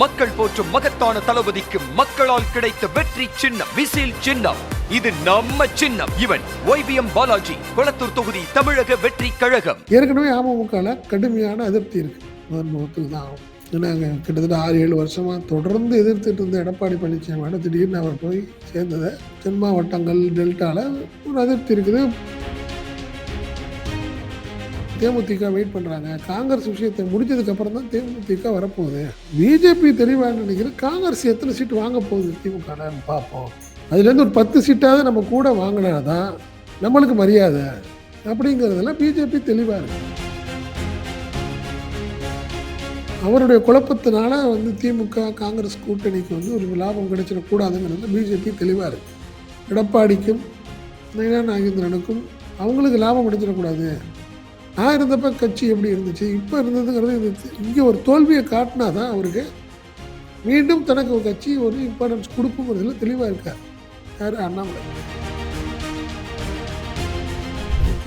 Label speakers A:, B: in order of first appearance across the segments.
A: மக்கள் போற்றும் மகத்தான தளபதிக்கு மக்களால் கிடைத்த வெற்றி சின்னம் விசில் சின்னம். இது நம்ம சின்னம். இவன் ஒய்பிஎம் பாலாஜி கொளத்தூர் தொகுதி தமிழக வெற்றி கழகம்.
B: ஏற்கனவே அமமுகவில் கடுமையான அதிருப்தி இருக்கு. முதன்முகத்தில் தான் ஏன்னா அங்கே கிட்டத்தட்ட ஆறு ஏழு வருஷமாக தொடர்ந்து எதிர்த்துட்டு இருந்த எடப்பாடி பழனிசாமியோட திடீர்னு அவர் போய் சேர்ந்ததை தென் மாவட்டங்கள் டெல்டாவில் ஒரு அதிருப்தி இருக்குது. தேமுதிக வெயிட் பண்ணுறாங்க காங்கிரஸ் விஷயத்தை முடிஞ்சதுக்கப்புறம் தான் தேமுதிக வரப்போகுது. பிஜேபி தெளிவாக நினைக்கிறேன். காங்கிரஸ் எத்தனை சீட்டு வாங்க போகுது திமுக பார்ப்போம். அதுலேருந்து ஒரு பத்து சீட்டாவது நம்ம கூட வாங்கினாதான் நம்மளுக்கு மரியாதை. அப்படிங்கிறதெல்லாம் பிஜேபி தெளிவாக இருக்கு. அவருடைய குழப்பத்தினால வந்து திமுக காங்கிரஸ் கூட்டணிக்கு வந்து ஒரு லாபம் கிடைச்சிடக்கூடாதுங்கிறது பிஜேபி தெளிவாக இருக்கு. எடப்பாடிக்கும் நயனா நாகேந்திரனுக்கும் அவங்களுக்கு லாபம் கிடைச்சிடக்கூடாது. நான் இருந்தப்ப கட்சி எப்படி இருந்துச்சு? இப்போ இருந்ததுங்கிறது இருந்துச்சு இங்கே ஒரு தோல்வியை காட்டினா தான் அவருக்கு மீண்டும் தனக்கு ஒரு கட்சி ஒரு இம்பார்ட்டன்ஸ் கொடுக்குங்கிறதுல தெளிவாக இருக்கார். யார்? அண்ணாமலை.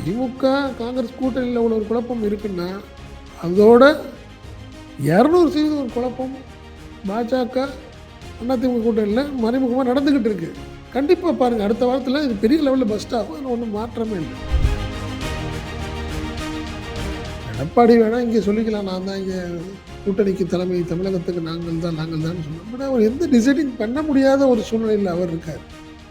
B: திமுக காங்கிரஸ் கூட்டணியில் உள்ள ஒரு குழப்பம் இருக்குன்னா அதோட இரநூறு சதவீதம் ஒரு குழப்பம் பாஜக அதிமுக கூட்டணியில் மறைமுகமாக நடந்துக்கிட்டு இருக்கு. கண்டிப்பாக பாருங்கள் அடுத்த வாரத்தில் இது பெரிய லெவலில் பஸ்ட் ஆகும். அதில் ஒன்றும் மாற்றமே இல்லை. எடப்பாடி வேணால் இங்கே சொல்லிக்கலாம். நான் தான் இங்கே கூட்டணிக்கு தலைமை தமிழகத்துக்கு நாங்கள் தான் நாங்கள் தான் சொன்னோம். பட் அவர் எந்த டிசைடிங் பண்ண முடியாத ஒரு சூழ்நிலையில் அவர் இருக்கார்.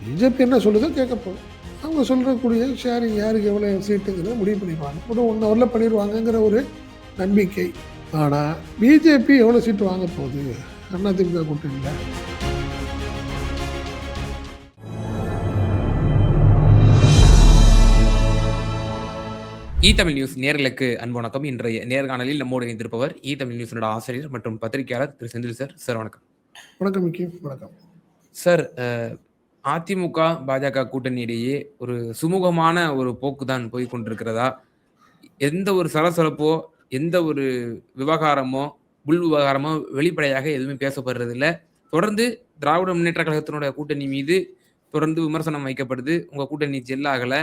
B: பிஜேபி என்ன சொல்லுதோ கேட்கப்போம் அவங்க சொல்கிறக்கூடிய ஷேரிங் யாருக்கு எவ்வளோ சீட்டுங்கிறத முடிவு பண்ணிடுவாங்க ஒரு ஒன் ஹவரில் பண்ணிடுவாங்கங்கிற ஒரு நம்பிக்கை. ஆனால் பிஜேபி எவ்வளோ சீட்டு வாங்க போகுது? அதிமுக கூட்டணியில்.
C: இ தமிழ் நியூஸ் நேர்களுக்கு அன்பு இன்றைய நேர்காணலில் நம்மோடு இணைந்திருப்பவர் இ தமிழ் நியூஸனோட ஆசிரியர் மற்றும் பத்திரிகையாளர் திரு செந்தில் சார். சார் வணக்கம்.
B: வணக்கம் வணக்கம்.
C: சார் அதிமுக பாஜக கூட்டணியிடையே ஒரு சுமூகமான ஒரு போக்கு தான் போய் கொண்டிருக்கிறதா? எந்த ஒரு சலசலப்போ எந்த ஒரு விவகாரமோ உள் விவகாரமோ வெளிப்படையாக எதுவுமே பேசப்படுறது இல்ல தொடர்ந்து திராவிட முன்னேற்ற கழகத்தினுடைய கூட்டணி மீது தொடர்ந்து விமர்சனம் வைக்கப்படுது. உங்க கூட்டணி ஜெல்லாகல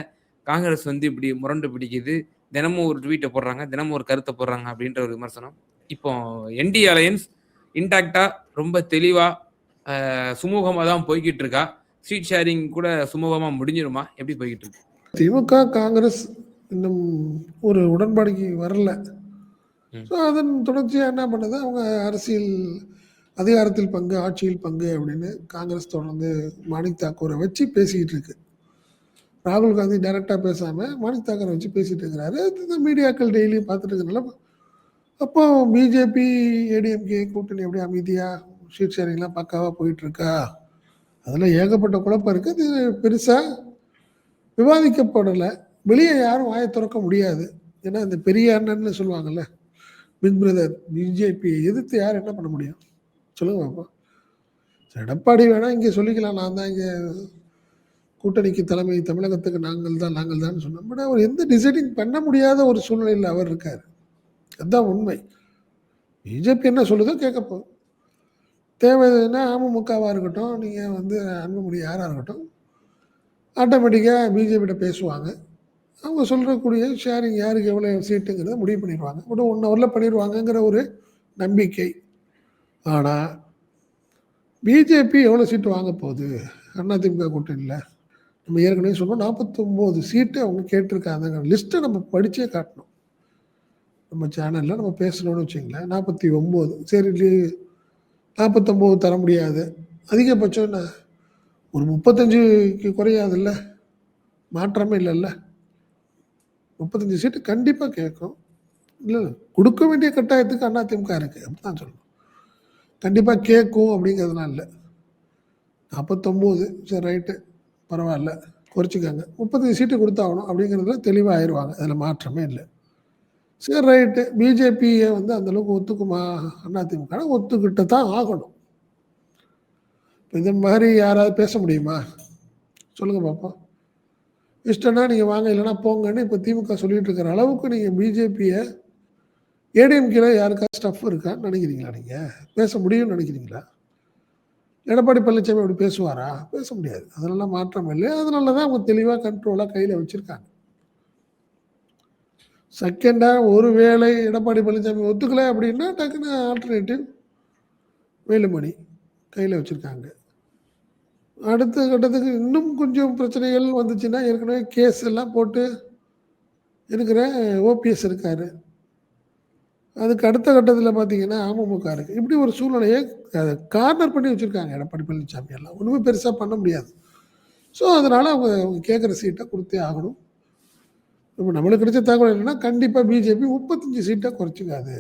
C: காங்கிரஸ் வந்து இப்படி முரண்டு பிடிக்குது தினமும் ஒரு ட்வீட்டை போடுறாங்க தினமும் ஒரு கருத்தை போடுறாங்க அப்படின்ற ஒரு விமர்சனம். இப்போ என்டி அலையன்ஸ் இன்டாக்டா ரொம்ப தெளிவா அஹ், சுமூகமா தான் போய்கிட்டு இருக்கா. ஸ்ட்ரீட் ஷேரிங் கூட சுமூகமா முடிஞ்சிருமா? எப்படி போய்கிட்டு இருக்கு?
B: திமுக காங்கிரஸ் இன்னும் ஒரு உடன்பாடுக்கு வரல. ஸோ அதன் தொடர்ச்சியாக என்ன பண்ணுது? அவங்க அரசியல் அதிகாரத்தில் பங்கு ஆட்சியில் பங்கு அப்படின்னு காங்கிரஸ் தொடர்ந்து மாணிக் தாக்கூரை வச்சு பேசிக்கிட்டு இருக்கு. ராகுல் காந்தி டைரெக்டாக பேசாமல் மாணிக் தாக்கரை வச்சு பேசிட்டு இருக்கிறாரு. இந்த மீடியாக்கள் டெய்லி பார்த்துட்டு இருக்கிறனால அப்போ பிஜேபி ஏடிஎம்கே கூட்டணி எப்படி அமைதியாக ஷீட் ஷேரிங்லாம் பக்காவாக போயிட்டுருக்கா? அதில் ஏகப்பட்ட குழப்பம் இருக்குது இது பெருசாக விவாதிக்கப்படலை. வெளியே யாரும் வாயை திறக்க முடியாது. ஏன்னா இந்த பெரிய அண்ணன்னு சொல்லுவாங்கல்ல பிக் பிரதர் பிஜேபியை எதிர்த்து யார் என்ன பண்ண முடியும்? சொல்லுங்க பாப்பா எடப்பாடி வேணால் இங்கே சொல்லிக்கலாம். நான் தான் இங்கே கூட்டணிக்கு தலைமை தமிழகத்துக்கு நாங்கள் தான் நாங்கள் தான் சொன்னோம். பட் அவர் எந்த டிசைடிங் பண்ண முடியாத ஒரு சூழ்நிலையில் அவர் இருக்கார். அதுதான் உண்மை. பிஜேபி என்ன சொல்லுதோ கேட்கப்போ தேவைன்னா அமமுகவாக இருக்கட்டும் நீங்கள் வந்து அன்புமணி யாராக இருக்கட்டும் ஆட்டோமேட்டிக்காக பிஜேபிகிட்ட பேசுவாங்க. அவங்க சொல்கிறக்கூடிய ஷேரிங் யாருக்கு எவ்வளோ சீட்டுங்கிறத முடிவு பண்ணிடுவாங்க. பட் ஒன் ஹவரில் பண்ணிடுவாங்கங்கிற ஒரு நம்பிக்கை. ஆனால் பிஜேபி எவ்வளோ சீட்டு வாங்க போகுது? அதிமுக கூட்டணியில். நம்ம ஏற்கனவே சொன்னோம் நாற்பத்தொம்போது சீட்டு அவங்க கேட்டிருக்காங்க. லிஸ்ட்டை நம்ம படித்தே காட்டணும். நம்ம சேனலில் நம்ம பேசணும்னு வச்சுங்களேன் நாற்பத்தி ஒம்பது சரி நாற்பத்தொம்போது தர முடியாது. அதிகபட்சம் என்ன? ஒரு முப்பத்தஞ்சுக்கு குறையாதுல்ல? மாற்றமே இல்லைல்ல? முப்பத்தஞ்சு சீட்டு கண்டிப்பாக கேட்கும். இல்லை கொடுக்க வேண்டிய கட்டாயத்துக்கு அதிமுக இருக்குது அப்படி தான் சொல்லணும் கண்டிப்பாக கேட்கும் அப்படிங்கிறதுனால. இல்லை நாற்பத்தொம்போது சரி ரைட்டு. பரவாயில்ல குறைச்சிக்கோங்க. முப்பத்தஞ்சு சீட்டு கொடுத்தாகணும் அப்படிங்கிறதுல தெளிவாக ஆயிடுவாங்க அதில் மாற்றமே இல்லை. சரி ரைட்டு பிஜேபியை வந்து அந்தளவுக்கு ஒத்துக்குமா? அதிமுக ஒத்துக்கிட்டு தான் ஆகணும். இது மாதிரி யாராவது பேச முடியுமா? சொல்லுங்க பாப்போம். இஷ்டம்னா நீங்கள் வாங்க இல்லைன்னா போங்கன்னு இப்போ திமுக சொல்லிட்டு இருக்கிற அளவுக்கு நீங்கள் பிஜேபியை ஏடிஎம்கேல யாருக்கா ஸ்டஃப் இருக்கான்னு நினைக்கிறீங்களா நீங்கள் பேச முடியும்னு நினைக்கிறீங்களா? எடப்பாடி பழனிசாமி அப்படி பேசுவாரா? பேச முடியாது. அதனால மாற்றம் இல்லை. அதனால தான் அவங்க தெளிவாக கண்ட்ரோலாக கையில் வச்சுருக்காங்க. செகண்டாக ஒருவேளை எடப்பாடி பழனிசாமி ஒத்துக்கலை அப்படின்னா டக்குன்னு ஆல்டர்னேட்டிவ் வேலுமணி கையில் வச்சுருக்காங்க. அடுத்த கட்டத்துக்கு இன்னும் கொஞ்சம் பிரச்சனைகள் வந்துச்சுன்னா ஏற்கனவே கேஸ் எல்லாம் போட்டு இருக்கிற ஓபிஎஸ் இருக்கார். அதுக்கு அடுத்த கட்டத்தில் பார்த்தீங்கன்னா அமமுக இருக்குது இப்படி ஒரு சூழ்நிலையை கார்னர் பண்ணி வச்சுருக்காங்க எடப்பாடி பழனிசாமி எல்லாம். ஒன்றுமே பெருசாக பண்ண முடியாது. ஸோ அதனால் அவங்க அவங்க கேட்குற சீட்டை கொடுத்தே ஆகணும். இப்போ நம்மளுக்கு கிடைச்ச தகவல் என்னென்னா கண்டிப்பாக பிஜேபி முப்பத்தஞ்சு சீட்டை குறைச்சிக்காது.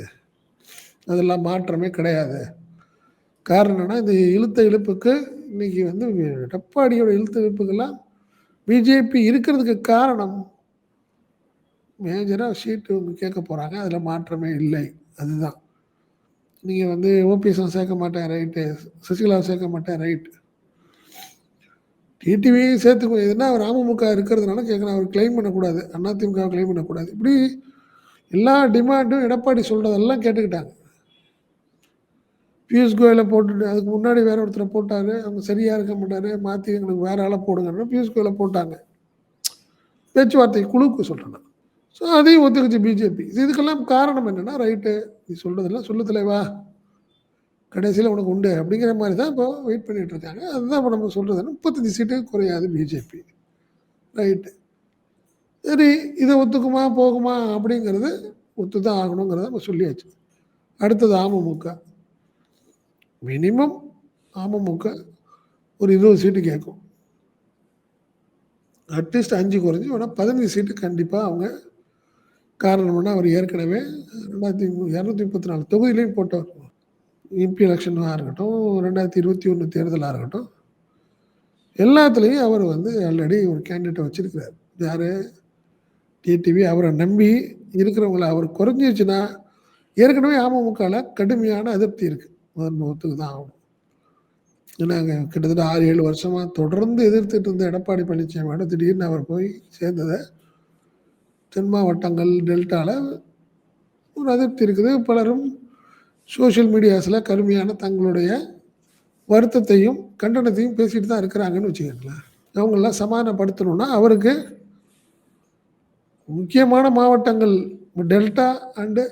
B: அதெல்லாம் மாற்றமே கிடையாது. காரணம் என்னன்னா இந்த இழுத்த இழுப்புக்கு இன்றைக்கி வந்து எடப்பாடியோட இழுத்த இழுப்புக்கெல்லாம் பிஜேபி இருக்கிறதுக்கு காரணம் மேஜராக சீட்டு அவங்க கேட்க போகிறாங்க அதில் மாற்றமே இல்லை. அதுதான். நீங்கள் வந்து ஓபிஎஸ் சேர்க்க மாட்டேன் ரைட்டு சசிகலா சேர்க்க மாட்டேன் ரைட்டு டிடிவியும் சேர்த்துக்கோ எதுனா அவர் அமமுக இருக்கிறதுனால கேட்குறேன் அவர் கிளைம் பண்ணக்கூடாது. அதிமுக கிளைம் பண்ணக்கூடாது. இப்படி எல்லா டிமாண்டும் எடப்பாடி சொல்கிறதெல்லாம் கேட்டுக்கிட்டாங்க. பியூஷ் கோயலை போட்டுட்டு அதுக்கு முன்னாடி வேற ஒருத்தரை போட்டார். அவங்க சரியாக இருக்க மாட்டார். மாற்றி எங்களுக்கு வேற ஆளை போடுங்கன்னு பியூஷ் கோயலை போட்டாங்க. பேச்சுவார்த்தை குழுக்கு சொல்கிறேன் ஸோ அதையும் ஒத்துக்குச்சு பிஜேபி இதுக்கெல்லாம் காரணம் என்னென்னா ரைட்டு நீ சொல்கிறதெல்லாம் சொல்லு தலைவா. கடைசியில் உனக்கு உண்டு அப்படிங்கிற மாதிரி தான் இப்போ வெயிட் பண்ணிகிட்டு இருக்காங்க. அதுதான் இப்போ நம்ம சொல்கிறது முப்பத்தஞ்சு சீட்டு குறையாது பிஜேபி ரைட்டு சரி இதை ஒத்துக்குமா போகுமா அப்படிங்கிறது ஒத்து தான் ஆகணுங்கிறத நம்ம சொல்லியாச்சு. அடுத்தது அமமுக. மினிமம் அமமுக ஒரு இருபது சீட்டு கேட்கும். அட்லீஸ்ட் அஞ்சு குறைஞ்சி வேணால் பதினஞ்சு சீட்டு கண்டிப்பாக அவங்க காரணம்னா அவர் ஏற்கனவே ரெண்டாயிரத்தி இரநூத்தி முப்பத்தி நாலு தொகுதியிலையும் போட்டவர். எம்பி எலெக்ஷனாக இருக்கட்டும் ரெண்டாயிரத்தி இருபத்தி ஒன்று தேர்தலாக இருக்கட்டும் எல்லாத்துலேயும் அவர் வந்து ஆல்ரெடி ஒரு கேண்டிடேட்டை வச்சுருக்கிறார். யார்? டிடிவி அவரை நம்பி இருக்கிறவங்கள அவர் குறைஞ்சிருச்சுன்னா ஏற்கனவே அமமுகவில் கடுமையான அதிருப்தி இருக்குது முதன் முகத்துக்கு தான் ஆகணும். ஏன்னா கிட்டத்தட்ட ஆறு ஏழு வருஷமாக தொடர்ந்து எதிர்த்துட்டு இருந்த எடப்பாடி பழனிசாமியோட திடீர்னு அவர் போய் சேர்ந்ததை தென் மாவட்டங்கள் டெல்டாவில் ஒரு அதிருப்தி இருக்குது. பலரும் சோஷியல் மீடியாஸில் கடுமையான தங்களுடைய வருத்தத்தையும் கண்டனத்தையும் பேசிட்டு தான் இருக்கிறாங்கன்னு வச்சுக்கோங்களேன். அவங்களெலாம் சமாதானப்படுத்தணும்னா அவருக்கு முக்கியமான மாவட்டங்கள் டெல்டா அண்டு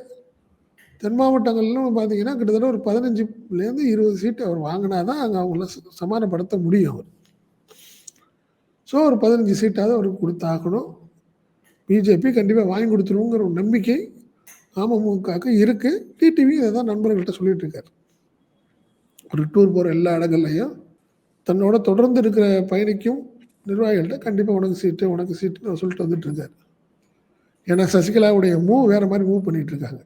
B: தென் மாவட்டங்கள்லாம் பார்த்தீங்கன்னா கிட்டத்தட்ட ஒரு பதினஞ்சுலேருந்து இருபது சீட்டு அவர் வாங்கினா தான் அங்கே அவங்கள ச- சமாதானப்படுத்த முடியும் அவர். ஸோ ஒரு பதினஞ்சு சீட்டாவது அவருக்கு கொடுத்தாகணும். பிஜேபி கண்டிப்பாக வாங்கி கொடுத்துருவோங்கிற ஒரு நம்பிக்கை அமமுகவுக்கு இருக்குது டிடிவி இதை தான் நண்பர்கள்ட்ட சொல்லிட்டு இருக்காரு. ஒரு டூர் போகிற எல்லா இடங்கள்லையும் தன்னோட தொடர்ந்து இருக்கிற பயணிக்கும் நிர்வாகிகள்கிட்ட கண்டிப்பாக உனக்கு சீட்டு உனக்கு சீட்டுன்னு நான் சொல்லிட்டு வந்துட்டு இருக்காரு. ஏன்னா சசிகலாவுடைய மூவ் வேறு மாதிரி மூவ் பண்ணிட்டு இருக்காங்க.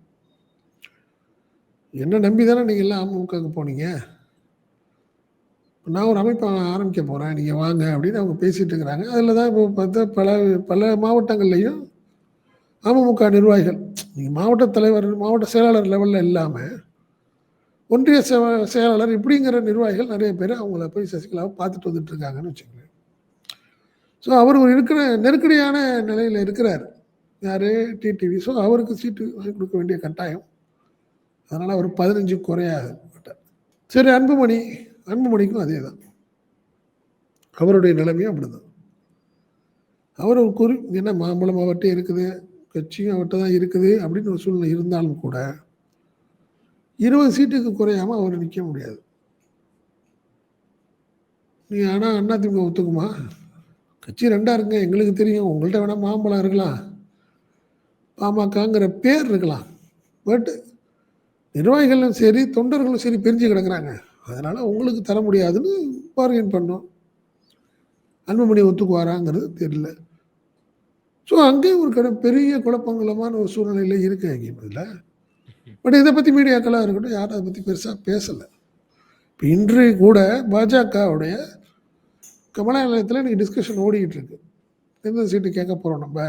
B: என்ன நம்பி தானே நீங்கள் எல்லாம் அமமுகவுக்கு போனீங்க? நான் ஒரு அமைப்பை ஆரம்பிக்க போகிறேன் நீங்கள் வாங்க அப்படின்னு அவங்க பேசிகிட்டு இருக்கிறாங்க. அதில் தான் இப்போ பார்த்தா பல பல மாவட்டங்கள்லையும் அமமுக நிர்வாகிகள் நீங்கள் மாவட்ட தலைவர் மாவட்ட செயலாளர் லெவலில் இல்லாமல் ஒன்றிய செவ- செயலாளர் இப்படிங்கிற நிர்வாகிகள் நிறைய பேர் அவங்கள போய் சசிகலாவை பார்த்துட்டு வந்துட்டு இருக்காங்கன்னு வச்சுக்கோங்க ஸோ அவர் ஒரு இருக்கிற நெருக்கடியான நிலையில் இருக்கிறார். யார்? டிடிவி ஸோ அவருக்கு சீட்டு வாங்கி கொடுக்க வேண்டிய கட்டாயம். அதனால் அவர் பதினஞ்சு குறையாது. சரி அன்புமணி அன்புமணிக்கும் அதே தான் அவருடைய நிலைமையும் அப்படிதான். அவர் ஒரு குறி என்ன மாம்பழம் அவர்கிட்ட இருக்குது கட்சியும் அவர்கிட்ட தான் இருக்குது அப்படின்னு ஒரு சூழ்நிலை இருந்தாலும் கூட இருபது சீட்டுக்கு குறையாமல் அவர் நிற்க முடியாது. நீ ஆனால் அண்ணா திமுக ஒத்துக்குமா? கட்சி ரெண்டாக இருங்க எங்களுக்கு தெரியும். உங்கள்கிட்ட வேணால் மாம்பழம் இருக்கலாம். பாமகங்கிற பேர் இருக்கலாம். பட் நிர்வாகிகளும் சரி தொண்டர்களும் சரி பிரிஞ்சு கிடக்குறாங்க. அதனால் உங்களுக்கு தர முடியாதுன்னு பார்கெயின் பண்ணோம். அன்புமணி ஒத்துக்குவாராங்கிறது தெரியல. ஸோ அங்கே ஒரு கட பெரிய குழப்பங்களமான ஒரு சூழ்நிலையில் இருக்குது அங்கே இதில் பட் இதை பற்றி மீடியாக்களாக இருக்கட்டும் யாரும் அதை பற்றி பெருசாக பேசலை. இப்போ இன்று கூட பாஜகவுடைய கமலாலயத்தில் இன்றைக்கி டிஸ்கஷன் ஓடிக்கிட்டு இருக்கு. எந்த சீட்டு கேட்க போகிறோம் நம்ம?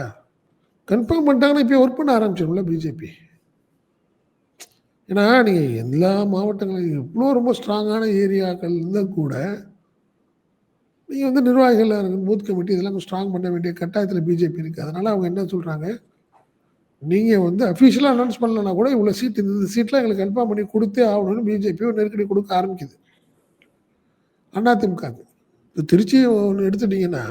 B: கன்ஃபார்ம் பண்ணிட்டாங்கன்னா இப்போ ஒர்க் பண்ண ஆரம்பிச்சிடும்ல பிஜேபி ஏன்னா நீங்கள் எல்லா மாவட்டங்களையும் இவ்வளோ ரொம்ப ஸ்ட்ராங்கான ஏரியாக்கள் இருந்தால் கூட நீங்கள் வந்து நிர்வாகிகள் இருக்கு பூத் கமிட்டி இதெல்லாம் ஸ்ட்ராங் பண்ண வேண்டிய கட்டாயத்தில் பிஜேபி இருக்குது அதனால் அவங்க என்ன சொல்கிறாங்க நீங்கள் வந்து அஃபிஷியலாக அனௌன்ஸ் பண்ணலன்னா கூட இவ்வளோ சீட் இந்த சீட்டில் எங்களுக்கு கன்ஃபார்ம் பண்ணி கொடுத்தே ஆகணும்னு பிஜேபி நெருக்கடி கொடுக்க ஆரம்பிக்குது. அதிமுகவுக்கு இப்போ திருச்சி ஒன்று எடுத்துட்டிங்கன்னா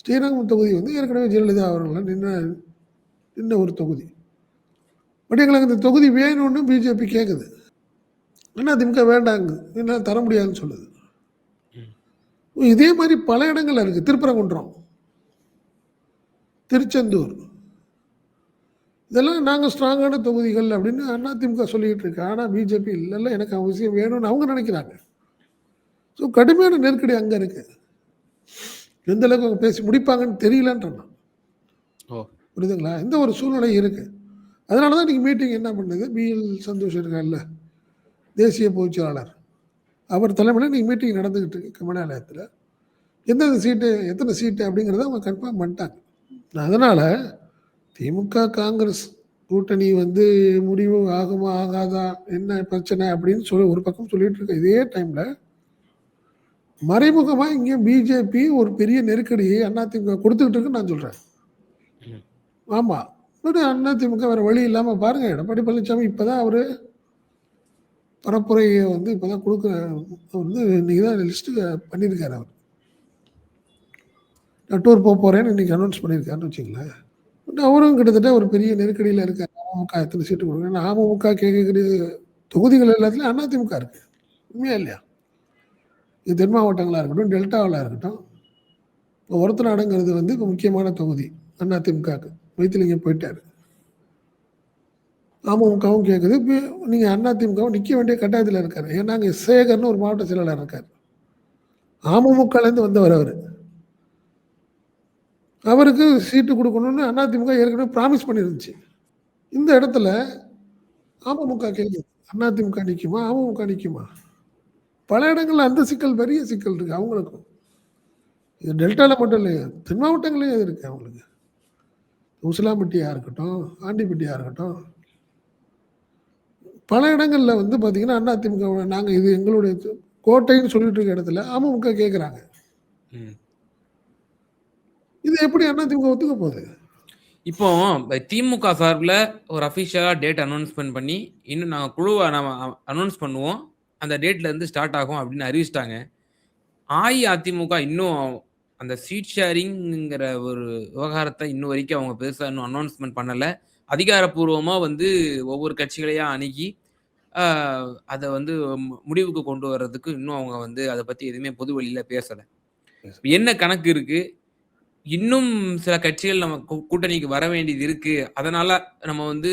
B: ஸ்ரீரங்கம் தொகுதி வந்து ஏற்கனவே ஜெயலலிதா அவர்கள் நின்ன நின்ன ஒரு தொகுதி. பட் எங்களுக்கு இந்த தொகுதி வேணும்னு பிஜேபி கேட்குது என்ன திமுக வேண்டாங்க? என்ன தர முடியாதுன்னு சொல்லுது. இதே மாதிரி பல இடங்கள்ல இருக்குது திருப்பரங்குன்றம் திருச்செந்தூர். இதெல்லாம் நாங்கள் ஸ்ட்ராங்கான தொகுதிகள் அப்படின்னு அதிமுக சொல்லிக்கிட்டு இருக்கு. ஆனால் பிஜேபி இல்லைல்ல எனக்கு அவசியம் வேணும்னு அவங்க நினைக்கிறாங்க. ஸோ கடுமையான நெருக்கடி அங்கே இருக்குது எந்த அளவுக்கு அவங்க பேசி முடிப்பாங்கன்னு தெரியலன்றான் புரியுதுங்களா? இந்த ஒரு சூழ்நிலை இருக்குது அதனால தான் இன்றைக்கி மீட்டிங் என்ன பண்ணுது? பிஎல் சந்தோஷ் இருக்கார்ல தேசிய பொதுச் செயலாளர் அவர் தலைமையில் இன்றைக்கி மீட்டிங் நடந்துக்கிட்டு இருக்கு கமலாலயத்தில். எந்தெந்த சீட்டு எத்தனை சீட்டு அப்படிங்கிறத அவங்க கன்ஃபார்ம் பண்ணிட்டாங்க. அதனால் திமுக காங்கிரஸ் கூட்டணி வந்து முடிவு ஆகுமா ஆகாதா என்ன பிரச்சனை அப்படின்னு சொல்லி ஒரு பக்கம் சொல்லிட்டு இருக்க இதே டைமில் மறைமுகமாக இங்கே பிஜேபி ஒரு பெரிய நெருக்கடியை அதிமுக கொடுத்துக்கிட்டு இருக்குன்னு நான் சொல்கிறேன். ஆமாம் அதிமுக வேறு வழி இல்லாமல் பாருங்கள் எடப்பாடி பழனிசாமி இப்போ தான் அவர் பரப்புரையை வந்து இப்போ தான் கொடுக்குற வந்து இன்றைக்கி தான் லிஸ்ட்டு பண்ணியிருக்காரு அவர். நான் டூர் போக போகிறேன்னு இன்றைக்கி அனௌன்ஸ் பண்ணியிருக்காருன்னு வச்சுங்களேன் அவரும் கிட்டத்தட்ட ஒரு பெரிய நெருக்கடியில் இருக்கார். அமமுக எத்தனை சீட்டு கொடுக்குறேன் அமமுக கேட்கக்கூடிய தொகுதிகள் எல்லாத்துலேயும் அதிமுக இருக்குது உண்மையா இல்லையா? இது தென் மாவட்டங்களாக இருக்கட்டும் டெல்டாவில் இருக்கட்டும் இப்போ ஒருத்த நாடுங்கிறது வந்து இப்போ முக்கியமான தொகுதி அதிமுகவுக்கு வைத்திலிங்கம் போயிட்டார். அமமுகவும் கேட்குது இப்போ நீங்கள் அதிமுகவும் நிற்க வேண்டிய கட்டாயத்தில் இருக்கார். ஏன்னா அங்கே சேகர்னு ஒரு மாவட்ட செயலாளர் இருக்கார். அமமுகலேருந்து வந்தவர் அவர். அவருக்கு சீட்டு கொடுக்கணும்னு அதிமுக ஏற்கனவே ப்ராமிஸ் பண்ணியிருந்துச்சு இந்த இடத்துல அமமுக கேள்வி அதிமுக நிற்குமா அமமுக நிற்குமா பல இடங்களில் அந்த சிக்கல் பெரிய சிக்கல் இருக்குது அவங்களுக்கும். இது டெல்டாவில் மட்டும் இல்லையா தென் மாவட்டங்களையும் இது அவங்களுக்கு. உசிலாம்பட்டியாக இருக்கட்டும் ஆண்டிப்பட்டியாக இருக்கட்டும் பல இடங்களில் வந்து பார்த்தீங்கன்னா அதிமுக நாங்கள் இது எங்களுடைய கோட்டைன்னு சொல்லிட்டு இருக்க இடத்துல அமமுக கேட்குறாங்க
C: ம்.
B: இது எப்படி அதிமுக ஒத்துக்க போகுது?
C: இப்போ திமுக சார்பில் ஒரு அஃபிஷியலாக டேட் அனௌன்ஸ்மெண்ட் பண்ணி இன்னும் நாங்கள் குழுவை நம்ம அனௌன்ஸ் பண்ணுவோம். அந்த டேட்ல இருந்து ஸ்டார்ட் ஆகும் அப்படின்னு அறிவிச்சிட்டாங்க. அஇஅதிமுக இன்னும் அந்த சீட் ஷேரிங்கிற ஒரு விவகாரத்தை இன்னும் வரைக்கும் அவங்க பெருசாக இன்னும் அனௌன்ஸ்மெண்ட் பண்ணலை. அதிகாரப்பூர்வமாக வந்து ஒவ்வொரு கட்சிகளையா அணுகி அதை வந்து முடிவுக்கு கொண்டு வர்றதுக்கு இன்னும் அவங்க வந்து அதை பற்றி எதுவுமே பொது வெளியில் பேசலை. என்ன கணக்கு இருக்கு? இன்னும் சில கட்சிகள் நம்ம கூட்டணிக்கு வர வேண்டியது இருக்கு. அதனால நம்ம வந்து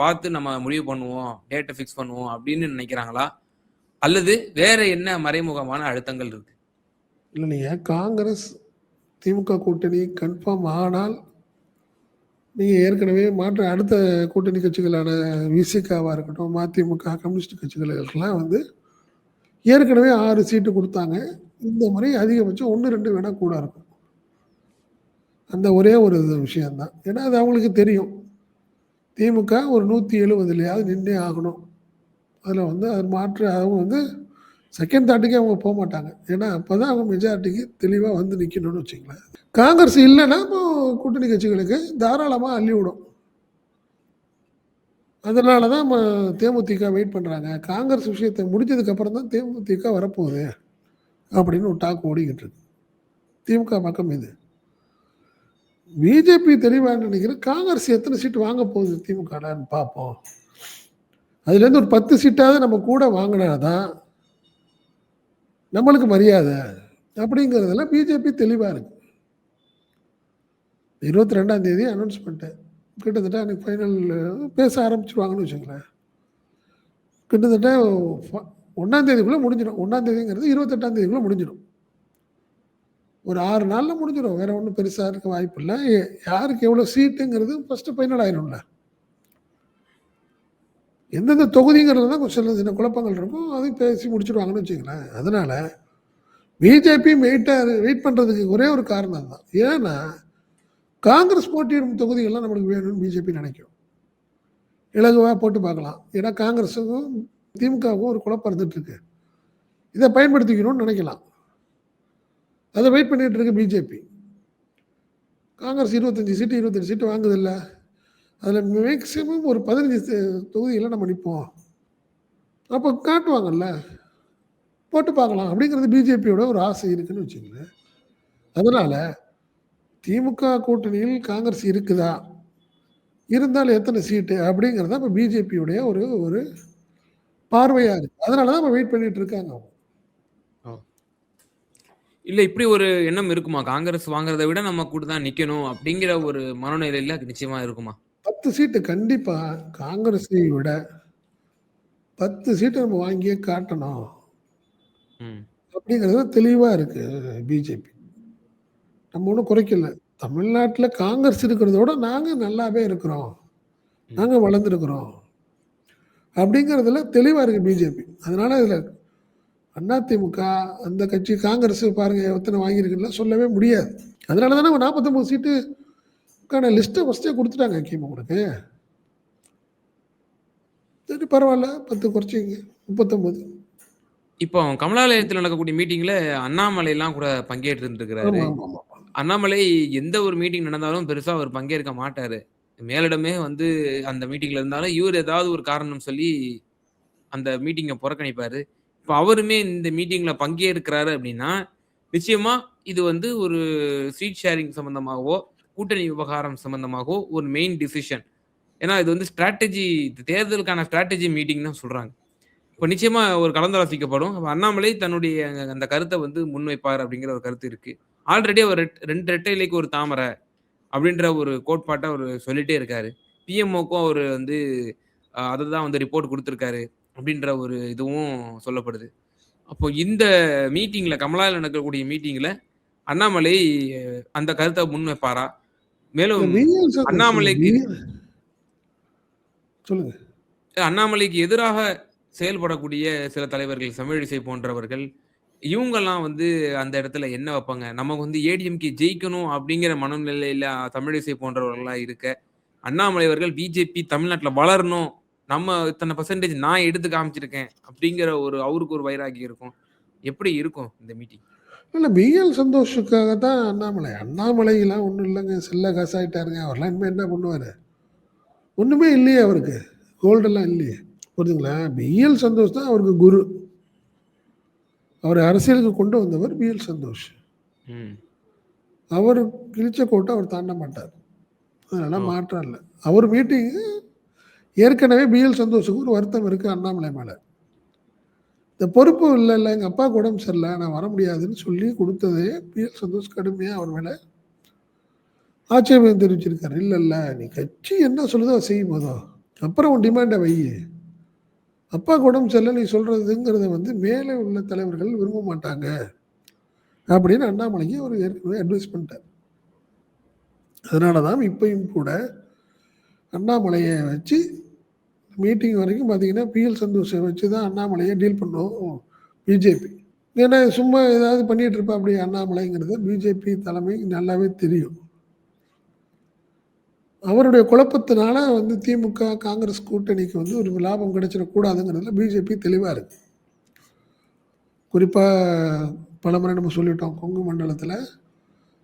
C: பார்த்து நம்ம முடிவு பண்ணுவோம் டேட்டை ஃபிக்ஸ் பண்ணுவோம் அப்படின்னு நினைக்கிறாங்களா? அல்லது வேற என்ன மறைமுகமான அழுத்தங்கள் இருக்கு?
B: இல்லை காங்கிரஸ் திமுக கூட்டணி கன்ஃபார்ம் ஆனால் நீங்கள் ஏற்கனவே மாற்று அடுத்த கூட்டணி கட்சிகளான விசிகாவாக இருக்கட்டும் மதிமுக கம்யூனிஸ்ட் கட்சிகளுக்கெல்லாம் வந்து ஏற்கனவே ஆறு சீட்டு கொடுத்தாங்க. இந்த முறை அதிகபட்சம் ஒன்று ரெண்டு வேணால் கூட இருக்கும். அந்த ஒரே ஒரு விஷயந்தான் ஏன்னா அது அவங்களுக்கு தெரியும். திமுக ஒரு நூற்றி எழுபதுலையாவது நின்றே ஆகணும். அதில் வந்து அது மாற்று அவங்க வந்து செகண்ட் தாட்டுக்கே அவங்க போக மாட்டாங்க ஏன்னா அப்போ தான் அவங்க மெஜாரிட்டிக்கு தெளிவாக வந்து நிற்கணும்னு வச்சுங்களேன். காங்கிரஸ் இல்லைன்னா இப்போ கூட்டணி கட்சிகளுக்கு தாராளமாக அள்ளி விடும். அதனால தான் நம்ம தேமுதிக வெயிட் பண்ணுறாங்க காங்கிரஸ் விஷயத்தை முடிஞ்சதுக்கப்புறம் தான் தேமுதிக வரப்போகுது அப்படின்னு ஒரு டாக் ஓடிக்கிட்டு இருக்கு. திமுக பக்கம் இது. பிஜேபி தெளிவாக நினைக்கிறேன். காங்கிரஸ் எத்தனை சீட்டு வாங்க போகுது திமுகன்னு பார்ப்போம். அதுலேருந்து ஒரு பத்து சீட்டாவது நம்ம கூட வாங்கினாதான் நம்மளுக்கு மரியாதை அப்படிங்கிறதுல பிஜேபி தெளிவாக இருக்கு. இருபத்தி ரெண்டாம் தேதி அனௌன்ஸ் பண்ணிட்டேன். கிட்டத்தட்ட எனக்கு ஃபைனல் பேச ஆரம்பிச்சிருவாங்கன்னு வச்சுங்களேன் கிட்டத்தட்ட ஒன்றாந்தேதிக்குள்ளே தேதிக்குள்ளே முடிஞ்சிடும். ஒன்றாம் தேதிங்கிறது இருபத்தெட்டாம் தேதிக்குள்ளே முடிஞ்சிடும். ஒரு ஆறு நாளில் முடிஞ்சிடும். வேற ஒன்றும் பெருசாக இருக்க வாய்ப்பு இல்லை. யாருக்கு எவ்வளோ சீட்டுங்கிறது ஃபஸ்ட்டு ஃபைனல் ஆயிரும்ல எந்தெந்த தொகுதிங்கிறது தான் கொஞ்சம் சில சின்ன குழப்பங்கள் இருக்கும். அதையும் பேசி முடிச்சிடுவாங்கன்னு வச்சுங்களேன் அதனால் பிஜேபி வெயிட்டாக வெயிட் பண்ணுறதுக்கு ஒரே ஒரு காரணம் தான். ஏன்னா காங்கிரஸ் போட்டியிடும் தொகுதிகள்லாம் நம்மளுக்கு வேணும்னு பிஜேபி நினைக்கும். இலகுவாக போட்டு பார்க்கலாம். ஏன்னா காங்கிரஸுக்கும் திமுகவுக்கும் ஒரு குழப்பம் இருந்துகிட்ருக்கு இதை பயன்படுத்திக்கணும்னு நினைக்கலாம். அதை வெயிட் பண்ணிகிட்டு இருக்கு பிஜேபி காங்கிரஸ் இருபத்தஞ்சி சீட்டு இருபத்தஞ்சு சீட்டு வாங்குதில்லை. அதில் மேக்சிமம் ஒரு பதினஞ்சு தொகுதியில் நம்ம நிற்போம் அப்போ காட்டுவாங்கல்ல? போட்டு பார்க்கலாம். அப்படிங்கிறது பிஜேபியோட ஒரு ஆசை இருக்குன்னு வச்சுங்களேன் அதனால் திமுக கூட்டணியில் காங்கிரஸ் இருக்குதா? இருந்தால் எத்தனை சீட்டு? அப்படிங்கிறது இப்போ பிஜேபியுடைய ஒரு ஒரு பார்வையாக இருக்குது அதனால தான் நம்ம வெயிட் பண்ணிட்டு இருக்காங்க அவங்க.
C: இப்படி ஒரு எண்ணம் இருக்குமா? காங்கிரஸ் வாங்குறதை விட நம்ம கூட தான் நிற்கணும் அப்படிங்கிற ஒரு மனநிலையில் நிச்சயமாக இருக்குமா?
B: பத்து சீட்டு கண்டிப்பா காங்கிரஸை விட பத்து சீட்டு நம்ம வாங்கியே காட்டணும். அப்படிங்கிறது தெளிவா இருக்கு பிஜேபி. நம்ம ஒன்றும் குறைக்கல. தமிழ்நாட்டுல காங்கிரஸ் இருக்கிறத விட நாங்க நல்லாவே இருக்கிறோம். நாங்க வளர்ந்துருக்கிறோம். அப்படிங்கிறதுல தெளிவா இருக்கு பிஜேபி. அதனால இதுல அதிமுக அந்த கட்சி காங்கிரஸ் பாருங்க எத்தனை வாங்கியிருக்குன்னு சொல்லவே முடியாது. அதனால தானே நாற்பத்தொம்பது சீட்டுக்கான லிஸ்ட்டை ஃபஸ்ட்டே கொடுத்துட்டாங்க கிமு உங்களுக்கு சரி பரவாயில்ல பத்து குறைச்சிங்க முப்பத்தொம்பது
C: இப்போ கமலாலயத்துல நடக்கக்கூடிய மீட்டிங்ல அண்ணாமலை எல்லாம் கூட பங்கேற்று இருந்திருக்கிறாரு. அண்ணாமலை எந்த ஒரு மீட்டிங் நடந்தாலும் பெருசா அவர் பங்கேற்க மாட்டாரு. மேலிடமே வந்து அந்த மீட்டிங்ல இருந்தாலும் இவர் ஏதாவது ஒரு காரணம் சொல்லி அந்த மீட்டிங்க புறக்கணிப்பாரு. இப்ப அவருமே இந்த மீட்டிங்ல பங்கேற்கிறாரு அப்படின்னா, நிச்சயமா இது வந்து ஒரு சீட் ஷேரிங் சம்பந்தமாகவோ, கூட்டணி விவகாரம் சம்பந்தமாகவோ ஒரு மெயின் டிசிஷன். ஏன்னா இது வந்து ஸ்ட்ராட்டஜி தேர்தலுக்கான ஸ்ட்ராட்டஜி மீட்டிங் தான் சொல்றாங்க. இப்போ நிச்சயமா ஒரு கலந்தாலோசிக்கப்படும். அப்போ அண்ணாமலை தன்னுடைய அந்த கருத்தை வந்து முன்வைப்பார் அப்படிங்கிற ஒரு கருத்து இருக்கு. ஆல்ரெடி அவர் ரெண்டு ரெட்டை இலைக்கு ஒரு தாமரை அப்படின்ற ஒரு கோட்பாட்டை அவர் சொல்லிட்டே இருக்காரு. பிஎம்ஓக்கும் அவர் வந்து அதை தான் வந்து ரிப்போர்ட் கொடுத்துருக்காரு அப்படின்ற ஒரு இதுவும் சொல்லப்படுது. அப்போ இந்த மீட்டிங்கில் கமலாவில் நடக்கக்கூடிய மீட்டிங்கில் அண்ணாமலை அந்த கருத்தை முன்வைப்பாரா? மேலும் அண்ணாமலைக்கு
B: சொல்லுங்க.
C: அண்ணாமலைக்கு எதிராக செயல்படக்கூடிய சில தலைவர்கள் தமிழிசை போன்றவர்கள் இவங்கெல்லாம் வந்து அந்த இடத்துல என்ன வைப்பாங்க? நமக்கு வந்து ஏடிஎம்கே ஜெயிக்கணும் அப்படிங்கிற மனநிலையில தமிழிசை போன்றவர்கள்லாம் இருக்க அண்ணாமலை அவர்கள் பிஜேபி தமிழ்நாட்டுல வளரணும் நம்ம இத்தனை பர்சன்டேஜ் நான் எடுத்து காமிச்சிருக்கேன் அப்படிங்கிற ஒரு அவருக்கு ஒரு வைராகி இருக்கும். எப்படி இருக்கும் இந்த மீட்டிங்
B: இல்ல பிஎல் சந்தோஷுக்காக தான் அண்ணாமலை. அண்ணாமலைலாம் ஒன்றும் இல்லைங்க. செல்ல காசாயிட்டாருங்க. அவர்லாம் இனிமேல் என்ன பண்ணுவார்? ஒன்றுமே இல்லையே அவருக்கு. கோல்டெல்லாம் இல்லையே. புரியுதுங்களா பிஎல் சந்தோஷ் தான் அவருக்கு குரு. அவரை அரசியலுக்கு கொண்டு வந்தவர் பிஎல் சந்தோஷ்.
C: ம்.
B: அவர் கிழிச்ச கோட்டை அவர் தாண்ட மாட்டார். அதனால. மாற்றம் இல்லை. அவர் மீட்டிங் ஏற்கனவே பிஎல் சந்தோஷுக்கு ஒரு வருத்தம் இருக்கு அண்ணாமலை மேலே. இந்த பொறுப்பு இல்லை இல்லை எங்கள் அப்பாவுக்கு உடம்பு சரியில்லை நான் வர முடியாதுன்னு சொல்லி கொடுத்ததே பிஎல் சந்தோஷ் கடுமையாக அவர் மேலே ஆட்சேபம் தெரிவிச்சிருக்காரு. இல்லை இல்லை நீ கட்சி என்ன சொல்லுதோ செய்யும் போதோ அப்புறம் உன் டிமாண்டை வை. அப்பா உடம்பு சரியில்லை நீ சொல்கிறதுங்கிறத வந்து மேலே உள்ள தலைவர்கள் விரும்ப மாட்டாங்க அப்படின்னு அண்ணாமலைக்கு ஒரு ஏற்கனவே அட்வைஸ் பண்ணிட்டார். அதனால தான் இப்பையும் கூட அண்ணாமலையை வச்சு மீட்டிங் வரைக்கும் பார்த்தீங்கன்னா பிஎல் சந்தோஷை வச்சு தான் அண்ணாமலையை டீல் பண்ணோம் பிஜேபி ஏன்னா சும்மா ஏதாவது பண்ணிகிட்டு இருப்பா அப்படி அண்ணாமலைங்கிறது பிஜேபி தலைமை நல்லாவே தெரியும். அவருடைய குழப்பத்தினால வந்து திமுக காங்கிரஸ் கூட்டணிக்கு வந்து ஒரு லாபம் கிடைச்சிடக்கூடாதுங்கிறதுல பிஜேபி தெளிவாக இருக்கு. குறிப்பாக பலமுறை நம்ம சொல்லிட்டோம் கொங்கு மண்டலத்தில்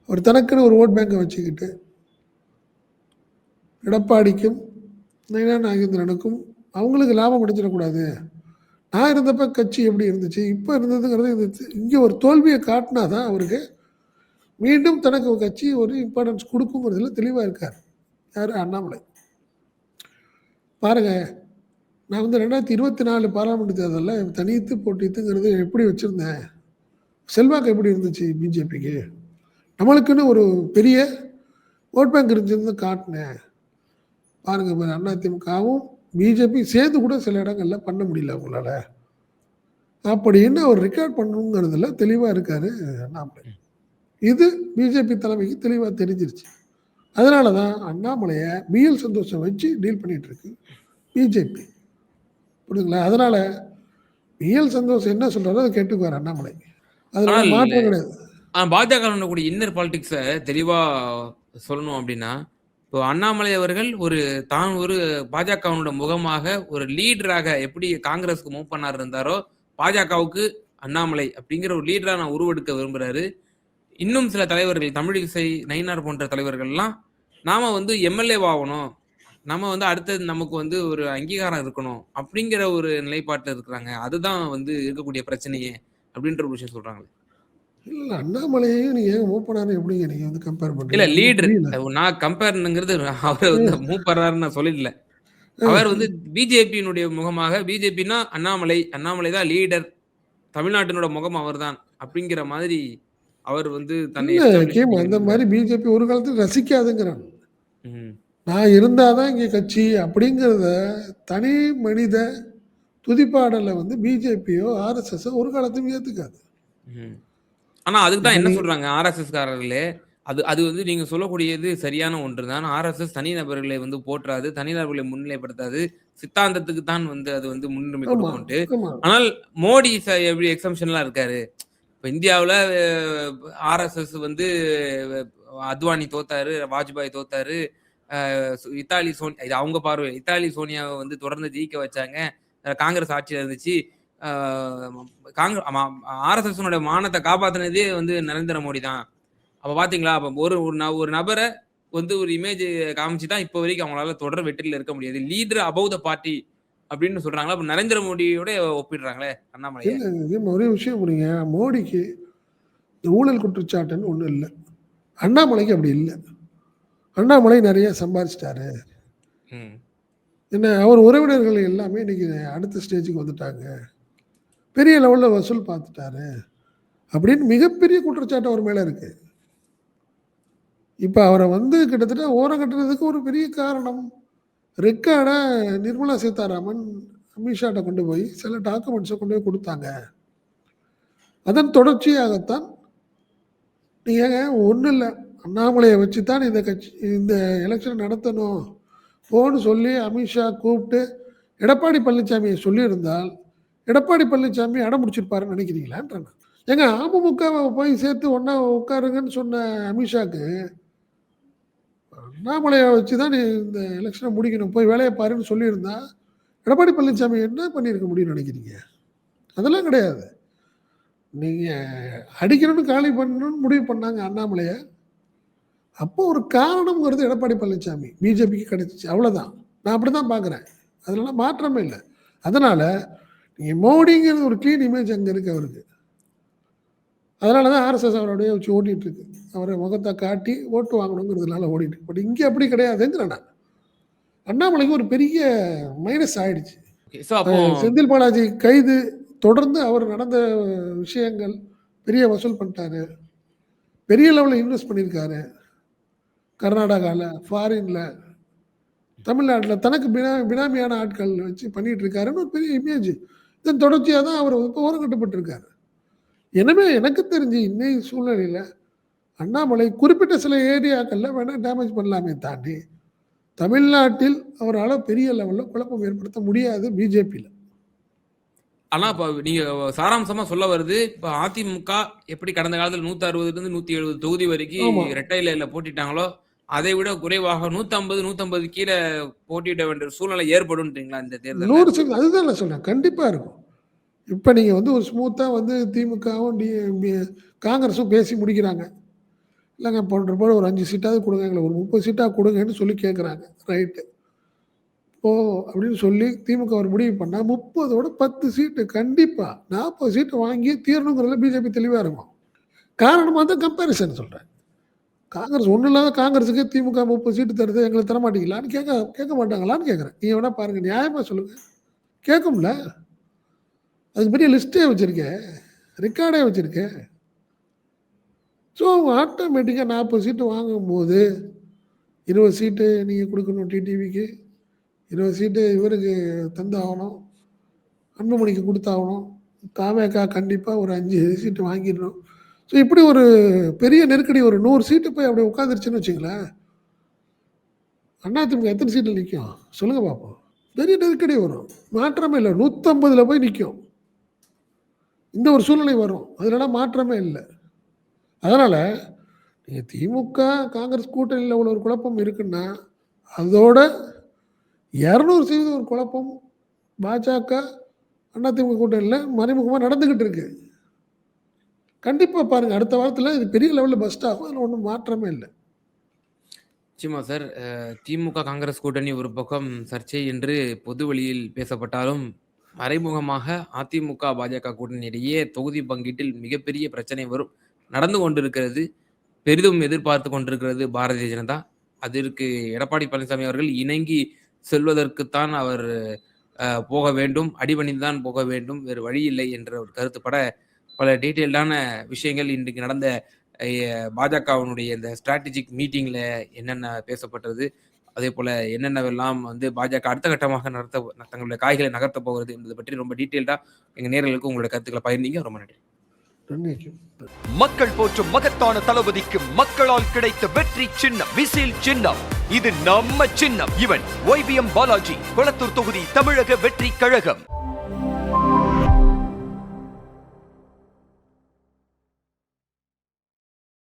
B: அவர் தனக்குன்னு ஒரு ஓட் பேங்கை வச்சுக்கிட்டு எடப்பாடிக்கும் நயனா நாகேந்திரனுக்கும் அவங்களுக்கு லாபம் கிடைச்சிடக்கூடாது நான் இருந்தப்ப கட்சி எப்படி இருந்துச்சு இப்போ இருந்ததுங்கிறது இது இங்கே ஒரு தோல்வியை காட்டினா தான் அவருக்கு மீண்டும் தனக்கு கட்சி ஒரு இம்பார்ட்டன்ஸ் கொடுக்குங்கிறதுல தெளிவாக இருக்கார். யார்? அண்ணாமலை. பாருங்க நான் வந்து ரெண்டாயிரத்தி இருபத்தி நாலு பாராளுமன்ற தேர்தலில் தனித்து போட்டித்துங்கிறது எப்படி வச்சுருந்தேன்? செல்வாக்கு எப்படி இருந்துச்சு பிஜேபிக்கு? நம்மளுக்குன்னு ஒரு பெரிய ஓட் பேங்க் இருந்துச்சுன்னு காட்டினேன். பாருங்க இப்போ அதிமுகவும் பிஜேபி சேர்ந்து கூட சில இடங்கள்ல பண்ண முடியல அவங்களால. அப்படின்னு அவர் ரெக்கார்ட் பண்ணணுங்கிறதுல தெளிவாக இருக்காரு அண்ணாமலை இது பிஜேபி தலைமைக்கு தெளிவாக தெரிஞ்சிருச்சு. அதனால தான் அண்ணாமலையை பிஎல் சந்தோஷம் வச்சு டீல் பண்ணிட்டு இருக்கு பிஜேபி. புரியுதுங்களா? அதனால பிஎல் சந்தோஷம் என்ன சொல்றாரோ அதை கேட்டுக்குவார் அண்ணாமலை. அதனால
C: ஆனால்
B: மாற்றம் கிடையாது.
C: பாஜக இன்னர் பாலிடிக்ஸை தெளிவா சொல்லணும் அப்படின்னா இப்போ அண்ணாமலை அவர்கள் ஒரு தான் ஒரு பாஜகவினோட முகமாக ஒரு லீடராக எப்படி காங்கிரஸ்க்கு மூவ் பண்ணார் இருந்தாரோ பாஜகவுக்கு அண்ணாமலை அப்படிங்கிற ஒரு லீடரா நான் உருவெடுக்க விரும்புறாரு. இன்னும் சில தலைவர்கள் தமிழிசை நயினார் போன்ற தலைவர்கள்லாம் நாம வந்து எம்எல்ஏ ஆகணும். நம்ம வந்து அடுத்தது நமக்கு வந்து ஒரு அங்கீகாரம் இருக்கணும் அப்படிங்கிற ஒரு நிலைப்பாட்டில் இருக்கிறாங்க. அதுதான் வந்து இருக்கக்கூடிய பிரச்சனையே அப்படின்ற ஒரு விஷயம் சொல்றாங்களே.
B: இல்ல அண்ணாமலையையும் நீங்க ஏன் மூவ் பண்ணாரு எப்படிங்க நீங்க வந்து கம்பேர்
C: இல்ல
B: பண்றீங்க
C: லீடர்
B: புரியல.
C: நான் கம்பேர்னுங்கிறது அவரை வந்து மூவ் பண்றாருன்னு நான் சொல்லிடல. அவர் வந்து பிஜேபியினுடைய முகமாக பிஜேபின்னா அண்ணாமலை அண்ணாமலை தான் லீடர் தமிழ்நாட்டினோட முகம் அவர்தான் அப்படிங்கிற மாதிரி அவர் வந்து தன்னை
B: இல்ல அந்த. மாதிரி பிஜேபி ஒரு காலத்தில் ரசிக்காதுங்கிறான். நான் இருந்தாதான் இங்கே கட்சி அப்படிங்கிறத தனி மனித துதிப்பாடலை வந்து பிஜேபியோ ஆர்எஸ்எஸ் ஒரு காலத்தையும் ஏற்றுக்காது.
C: ஆனா அதுக்கு தான் என்ன சொல்றாங்க? ஆர்எஸ்எஸ் காரர்களே அது அது வந்து நீங்க சொல்லக்கூடியது சரியான ஒன்று தான் ஆர்எஸ்எஸ் தனிநபர்களை வந்து போற்றாது தனிநபர்களை முன்னிலைப்படுத்தாது. சித்தாந்தத்துக்கு தான் வந்து அது வந்து முன்னுரிமை கொடுக்கும்ட்டு. ஆனால் மோடி எப்படி எக்ஸம்ஷன்லாம் இருக்காரு? இப்போ இந்தியாவில் ஆர்எஸ்எஸ் வந்து அத்வானி தோத்தாரு வாஜ்பாய் தோத்தாரு இத்தாலி சோனி இது அவங்க பார்வை. இத்தாலி சோனியாவை வந்து தொடர்ந்து ஜெயிக்க வச்சாங்க. காங்கிரஸ் ஆட்சியில் இருந்துச்சு. காங்கிரஸ் ஆர்எஸ்எஸ் மானத்தை காப்பாத்தினதே வந்து நரேந்திர மோடி தான் அப்ப பாத்தீங்களா? அப்ப ஒரு ஒரு ந- ஒரு நபரை வந்து ஒரு இமேஜ் காமிச்சு தான் இப்போ வரைக்கும் அவங்களால தொடர் வெற்றியில் இருக்க முடியாது. லீடர் அபவ் த பார்ட்டி அப்படின்னு சொல்றாங்களா? அப்ப நரேந்திர மோடியோட ஒப்பிடுறாங்களே
B: இது ஒரே விஷயம் புரியுங்க. மோடிக்கு இந்த ஊழல் குற்றச்சாட்டுன்னு ஒன்றும் இல்லை. அண்ணாமலைக்கு அப்படி இல்லை. அண்ணாமலை நிறைய சம்பாதிச்சிட்டாரு
C: ம்.
B: என்ன அவர் உறவினர்கள் எல்லாமே இன்னைக்கு அடுத்த ஸ்டேஜுக்கு வந்துட்டாங்க. பெரிய லெவலில் வசூல் பார்த்துட்டாரு. அப்படின்னு மிகப்பெரிய குற்றச்சாட்டு அவர் மேலே இருக்கு. இப்போ அவரை வந்து கிட்டத்தட்ட ஓரம் கட்டுறதுக்கு ஒரு பெரிய காரணம். ரெக்கார்டை நிர்மலா சீதாராமன் அமித்ஷாட்ட கொண்டு போய் சில டாக்குமெண்ட்ஸை கொண்டு போய் கொடுத்தாங்க. அதன் தொடர்ச்சியாகத்தான் நீங்கள் ஒன்றும் இல்லை அண்ணாமலையை வச்சு தான் இந்த கட்சி இந்த எலெக்ஷன் நடத்தணும். போன்னு சொல்லி அமித்ஷா கூப்பிட்டு எடப்பாடி பழனிசாமியை சொல்லியிருந்தால் எடப்பாடி பழனிசாமி அடம் முடிச்சிருப்பாருன்னு நினைக்கிறீங்களான்ற எங்க அமமுகவை போய் சேர்த்து ஒன்றா உட்காருங்கன்னு சொன்ன அமித்ஷாக்கு அண்ணாமலையை வச்சு தான் நீ இந்த எலெக்ஷனை முடிக்கணும் போய் வேலையை பாருன்னு சொல்லியிருந்தா எடப்பாடி பழனிசாமி என்ன பண்ணியிருக்க முடியும்னு நினைக்கிறீங்க? அதெல்லாம் கிடையாது. நீங்கள் அடிக்கணும்னு காலி பண்ணணும்னு முடிவு பண்ணாங்க அண்ணாமலையை. அப்போ ஒரு காரணம்ங்கிறது எடப்பாடி பழனிசாமி. பிஜேபிக்கு கிடைச்சிச்சு அவ்வளோதான் நான் அப்படி தான் பார்க்குறேன் அதனால மாற்றமே இல்லை. அதனால் மோடிங்கிறது ஒரு க்ளீன் இமேஜ் அங்கே இருக்கு அவருக்கு. அதனால தான் ஆர்எஸ்எஸ் அவருடைய வச்சு ஓட்டிகிட்டு இருக்கு. அவரை முகத்தை காட்டி ஓட்டு வாங்கணுங்கிறதுனால ஓடிட்டு பட் இங்கே அப்படி கிடையாதுங்கிறேன் நான். அண்ணாமலைக்கு ஒரு பெரிய மைனஸ் ஆயிடுச்சு. செந்தில் பாலாஜி கைது தொடர்ந்து அவர் நடந்த விஷயங்கள் பெரிய வசூல் பண்ணிட்டாரு. பெரிய லெவலில் இன்வெஸ்ட் பண்ணியிருக்காரு. கர்நாடகாவில் ஃபாரினில் தமிழ்நாட்டில் தனக்கு பினா பினாமியான ஆட்கள் வச்சு பண்ணிட்டு இருக்காருன்னு ஒரு பெரிய இமேஜ் இதன் தொடர்ச்சியாக தான் அவர் இப்போ ஓரங்கட்டப்பட்டிருக்காரு எனவே எனக்கு தெரிஞ்சு இன்னைய சூழ்நிலையில் அண்ணாமலை குறிப்பிட்ட சில ஏரியாக்களில் வேணால் டேமேஜ் பண்ணலாமே தாண்டி தமிழ்நாட்டில் அவரால் பெரிய லெவலில் குழப்பம் ஏற்படுத்த முடியாது பிஜேபியில்
C: ஆனா இப்ப நீங்க சாராம்சமா சொல்ல வருது இப்ப அதிமுக எப்படி கடந்த காலத்துல நூத்தி அறுபதுல இருந்து நூத்தி எழுபது தொகுதி வரைக்கும்
B: ஆமா.
C: இரட்டை இலையில போட்டிட்டாங்களோ அதை விட குறைவாக நூத்தம்பது நூத்தம்பது கீழே போட்டியிட வேண்டிய சூழ்நிலை ஏற்படும்ன்றீங்களா இந்த தேர்தல்
B: நூறு சதவீதம் அதுதான் நான் சொன்னேன். கண்டிப்பாக இருக்கும். இப்போ நீங்கள் வந்து ஒரு ஸ்மூத்தாக வந்து திமுகவும் டி காங்கிரஸும் பேசி முடிக்கிறாங்க. இல்லைங்க போன்ற போல ஒரு அஞ்சு சீட்டாவது கொடுங்க எங்களை ஒரு முப்பது சீட்டாக கொடுங்கன்னு சொல்லி கேட்குறாங்க ரைட்டு ஓ அப்படின்னு சொல்லி திமுக ஒரு முடிவு பண்ணால் முப்பதோட பத்து சீட்டு கண்டிப்பாக நாற்பது சீட்டு வாங்கி தீரணுங்கிறதுல பிஜேபி தெளிவாக இருக்கும். காரணமாக தான் கம்பேரிசன் சொல்கிறேன் காங்கிரஸ் ஒன்றும் இல்லாமல் காங்கிரஸுக்கு திமுக முப்பது சீட்டு தருது எங்களுக்கு தர மாட்டீங்களான்னு கேட்க கேட்க மாட்டாங்களான்னு கேட்குறேன். நீங்கள் வேணால் பாருங்கள் நியாயமாக சொல்லுங்கள் கேட்கும்ல. அதுக்கு பெரிய லிஸ்ட்டே வச்சுருக்கேன். ரெக்கார்டே வச்சுருக்கேன். ஸோ ஆட்டோமேட்டிக்காக நாற்பது சீட்டு வாங்கும்போது இருபது சீட்டு நீங்கள் கொடுக்கணும் டிடிவிக்கு இருபது சீட்டு இவருக்கு தந்தாகணும் அன்புமணிக்கு கொடுத்தாகணும். காமேக்கா கண்டிப்பாக ஒரு அஞ்சு சீட்டு வாங்கிடணும். ஸோ இப்படி ஒரு பெரிய நெருக்கடி ஒரு நூறு சீட்டு போய் அப்படி உட்காந்துருச்சுன்னு வச்சுங்களேன் அதிமுக எத்தனை சீட்டில் நிற்கும்? சொல்லுங்கள் பார்ப்போம் பெரிய நெருக்கடி வரும். மாற்றமே இல்லை. நூற்றம்பதில் போய் நிற்கும். இந்த ஒரு சூழ்நிலை வரும். அதனால மாற்றமே இல்லை. அதனால் நீங்கள் திமுக காங்கிரஸ் கூட்டணியில் உள்ள ஒரு குழப்பம் இருக்குன்னா அதோட இரநூறு சதவீதம் ஒரு குழப்பம் பாஜக அதிமுக கூட்டணியில் மறைமுகமாக நடந்துக்கிட்டு இருக்குது கண்டிப்பாக பாருங்கள் அடுத்த வாரத்தில் இது பெரிய லெவலில் பஸ்ட் ஆகும். அதில் ஒன்றும் மாற்றமே இல்லை.
C: நிச்சயமா சார் திமுக காங்கிரஸ் கூட்டணி ஒரு பக்கம் சர்ச்சை என்று பொது வெளியில் பேசப்பட்டாலும் மறைமுகமாக அதிமுக பாஜக கூட்டணி இடையே தொகுதி பங்கீட்டில் மிகப்பெரிய பிரச்சனை வரும். நடந்து கொண்டிருக்கிறது பெரிதும் எதிர்பார்த்து கொண்டிருக்கிறது பாரதிய ஜனதா. அதற்கு எடப்பாடி பழனிசாமி அவர்கள் இணங்கி செல்வதற்குத்தான் அவர் போக வேண்டும். அடிபணிந்து தான் போக வேண்டும். வேறு வழி இல்லை என்ற ஒரு கருத்துப்பட பல டீட்டெயில்டான விஷயங்கள் இன்றைக்கு நடந்த பாஜகவினுடைய இந்த ஸ்ட்ராட்டஜிக் மீட்டிங்ல என்னென்ன பேசப்பட்டது அதே போல என்னென்னவெல்லாம் வந்து பாஜக அடுத்த கட்டமாக நடத்த தங்களுடைய காய்களை நகர்த்த போகிறது என்பது பற்றி ரொம்ப டீட்டெயில்டா எங்க நேர்களுக்கு உங்களுடைய கருத்துக்களை பகிர்ந்தீங்க. ரொம்ப நன்றி.
B: நன்றி.
A: மக்கள் போற்றும் மகத்தான தளபதிக்கு மக்களால் கிடைத்த வெற்றி சின்னம் விசில் சின்னம். இது நம்ம சின்னம். இவன் ஒய்பிஎம் பாலாஜி கொளத்தூர் தொகுதி தமிழக வெற்றி கழகம்.